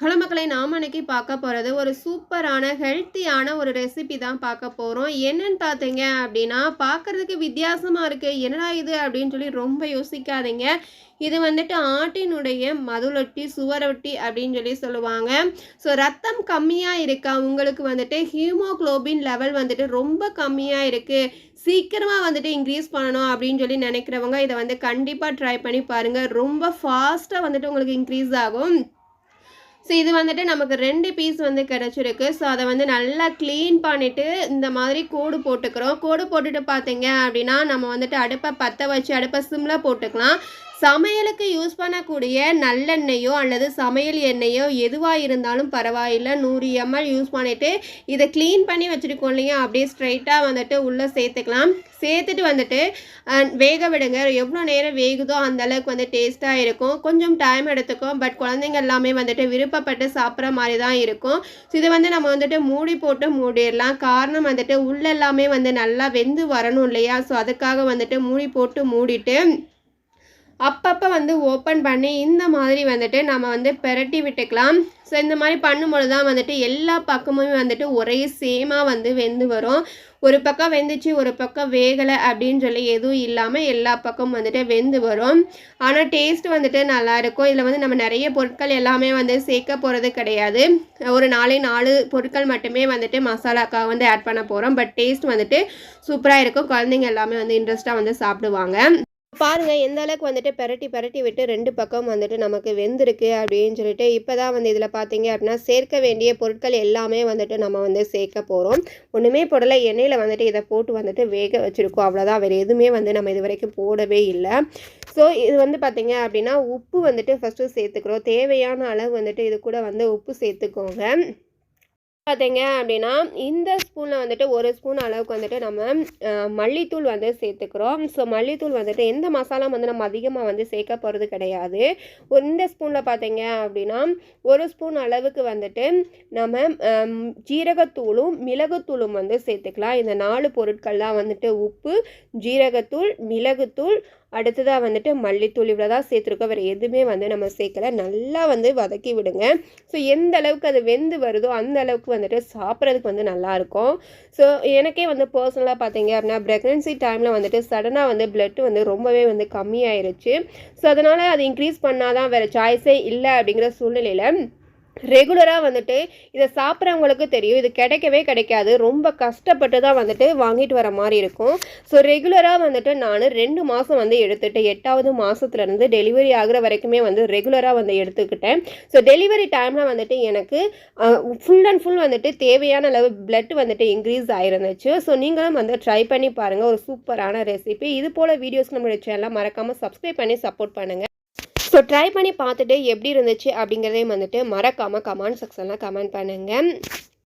Hello மக்களை நாம் இன்னைக்கு பார்க்க போகிறது ஒரு சூப்பரான ஹெல்த்தியான ஒரு ரெசிபி தான் பார்க்க போகிறோம் என்னன்னு பார்த்தீங்க அப்படின்னா பார்க்குறதுக்கு வித்தியாசமாக இருக்குது என்னடா இது அப்படின்னு சொல்லி ரொம்ப யோசிக்காதீங்க. இது வந்துட்டு ஆட்டினுடைய மதுளொட்டி சுவரொட்டி அப்படின்னு சொல்லி சொல்லுவாங்க. ஸோ ரத்தம் கம்மியாக இருக்கா? உங்களுக்கு வந்துட்டு ஹீமோக்ளோபின் லெவல் வந்துட்டு ரொம்ப கம்மியாக இருக்குது சீக்கிரமாக வந்துட்டு இன்க்ரீஸ் பண்ணணும் அப்படின்னு சொல்லி நினைக்கிறவங்க இதை வந்து கண்டிப்பாக ட்ரை பண்ணி பாருங்கள் ரொம்ப ஃபாஸ்ட்டாக வந்துட்டு உங்களுக்கு இன்க்ரீஸ் ஆகும். ஸோ இது வந்துட்டு நமக்கு ரெண்டு பீஸ் வந்து கிடச்சிருக்கு. ஸோ அதை வந்து நல்லா க்ளீன் பண்ணிவிட்டு இந்த மாதிரி கோடு போட்டுக்கிறோம். கோடு போட்டுட்டு பார்த்தீங்க அப்படின்னா நம்ம வந்துட்டு அடுப்பை பற்ற வச்சு அடுப்பை சிம்மில் போட்டுக்கலாம். சமையலுக்கு யூஸ் பண்ணக்கூடிய நல்லெண்ணெயோ அல்லது சமையல் எண்ணெயோ எதுவாக இருந்தாலும் பரவாயில்லை. நூறு எம்எல் யூஸ் பண்ணிவிட்டு இதை க்ளீன் பண்ணி வச்சுருக்கோம் இல்லையா? அப்படியே ஸ்ட்ரைட்டாக வந்துட்டு உள்ளே சேர்த்துக்கலாம். சேர்த்துட்டு வந்துட்டு வேக விடுங்க. எவ்வளோ நேரம் வேகுதோ அந்த அளவுக்கு வந்து டேஸ்ட்டாக இருக்கும். கொஞ்சம் டைம் எடுத்துக்கும் பட் குழந்தைங்க எல்லாமே வந்துட்டு விருப்பப்பட்டு சாப்பிட்ற மாதிரி தான் இருக்கும். ஸோ இதை வந்து நம்ம வந்துட்டு மூடி போட்டு மூடிடலாம். காரணம் வந்துட்டு உள்ளெல்லாமே வந்து நல்லா வெந்து வரணும் இல்லையா? ஸோ அதுக்காக வந்துட்டு மூடி போட்டு மூடிட்டு அப்பப்போ வந்து ஓப்பன் பண்ணி இந்த மாதிரி வந்துட்டு நம்ம வந்து பெரட்டி விட்டுக்கலாம். ஸோ இந்த மாதிரி பண்ணும்பொழுது தான் வந்துட்டு எல்லா பக்கமுமே வந்துட்டு ஒரே சேமாக வந்து வெந்து வரும். ஒரு பக்கம் வெந்துச்சு ஒரு பக்கம் வேகலை அப்படின்னு சொல்லி எதுவும் இல்லாமல் எல்லா பக்கமும் வந்துட்டு வெந்து வரும். ஆனால் டேஸ்ட் வந்துட்டு நல்லாயிருக்கும் இதில் வந்து நம்ம நிறைய பொருட்கள் எல்லாமே வந்து சேர்க்க போகிறது கிடையாது. ஒரு நாலே நாலு பொருட்கள் மட்டுமே வந்துட்டு மசாலாக்காக வந்து ஆட் பண்ண போகிறோம் பட் டேஸ்ட் வந்துட்டு சூப்பராக இருக்கும். குழந்தைங்க எல்லாமே வந்து இன்ட்ரெஸ்ட்டாக வந்து சாப்பிடுவாங்க. பாருங்கள் எந்த அளவுக்கு வந்துட்டு பெரட்டி பெரட்டி விட்டு ரெண்டு பக்கம் வந்துட்டு நமக்கு வெந்திருக்கு அப்படின்னு சொல்லிட்டு இப்போ தான் வந்து இதில் பார்த்தீங்க அப்படின்னா சேர்க்க வேண்டிய பொருட்கள் எல்லாமே வந்துட்டு நம்ம வந்து சேர்க்க போகிறோம் ஒன்றுமே போடலை எண்ணெயில் வந்துட்டு இதை போட்டு வந்துட்டு வேக வச்சுருக்கோம். அவ்வளோதான் வேறு எதுவுமே வந்து நம்ம இது வரைக்கும் போடவே இல்லை. ஸோ இது வந்து பார்த்திங்க அப்படின்னா உப்பு வந்துட்டு ஃபஸ்ட்டு சேர்த்துக்கிறோம். தேவையான அளவு வந்துட்டு இது கூட வந்து உப்பு சேர்த்துக்கோங்க. பார்த்தீங்க அப்படின்னா இந்த ஸ்பூனில் வந்துட்டு ஒரு ஸ்பூன் அளவுக்கு வந்துட்டு நம்ம மல்லித்தூள் வந்து சேர்த்துக்கிறோம். ஸோ மல்லித்தூள் வந்துட்டு எந்த மசாலா வந்து நம்ம அதிகமாக வந்து சேர்க்க போகிறது கிடையாது. இந்த ஸ்பூனில் பார்த்தீங்க அப்படின்னா ஒரு ஸ்பூன் அளவுக்கு வந்துட்டு நம்ம ஜீரகத்தூளும் மிளகுத்தூளும் வந்து சேர்த்துக்கலாம். இந்த நாலு பொருட்கள்லாம் வந்துட்டு உப்பு ஜீரகத்தூள் மிளகுத்தூள் அடுத்ததாக வந்துட்டு மல்லித்தூள் இவ்வளோ தான் சேர்த்துருக்கோம். வேறு எதுவுமே வந்து நம்ம சேர்க்கலை. நல்லா வந்து வதக்கி விடுங்க. ஸோ எந்த அளவுக்கு அது வெந்து வருதோ அந்த அளவுக்கு வந்துட்டு சாப்பிட்றதுக்கு வந்து நல்லாயிருக்கும். ஸோ எனக்கே வந்து பர்சனலாக பார்த்தீங்க அப்படின்னா ப்ரெக்னென்சி டைமில் வந்துட்டு சடனாக வந்து பிளட் வந்து ரொம்பவே வந்து கம்மியாயிருச்சு. ஸோ அதனால் அது இன்க்ரீஸ் பண்ணால் தான் வேறு சாய்ஸே இல்லை அப்படிங்கிற சூழ்நிலையில் ரெகுலராக வந்துட்டு இதை சாப்பிட்றவங்களுக்கு தெரியும். இது கிடைக்கவே கிடைக்காது. ரொம்ப கஷ்டப்பட்டு தான் வந்துட்டு வாங்கிட்டு வர மாதிரி இருக்கும். ஸோ ரெகுலராக வந்துட்டு நான் ரெண்டு மாதம் வந்து எடுத்துகிட்டேன் எட்டாவது மாதத்துலேருந்து டெலிவரி ஆகிற வரைக்குமே வந்து ரெகுலராக வந்து எடுத்துக்கிட்டேன். ஸோ டெலிவரி டைமில் வந்துட்டு எனக்கு ஃபுல் அண்ட் ஃபுல் வந்துட்டு தேவையான அளவு பிளட் வந்துட்டு இன்க்ரீஸ் ஆகிருந்துச்சு ஸோ நீங்களும் வந்து ட்ரை பண்ணி பாருங்கள் ஒரு சூப்பரான ரெசிபி இது போல் வீடியோஸ் நம்மளுடைய சேனலில் மறக்காமல் சப்ஸ்கிரைப் பண்ணி சப்போர்ட் பண்ணுங்கள் ஸோ ட்ரை பண்ணி பார்த்துட்டு எப்படி இருந்துச்சு அப்படிங்கிறதையும் வந்துட்டு மறக்காமல் கமெண்ட் செக்ஷனில் கமெண்ட் பண்ணுங்கள்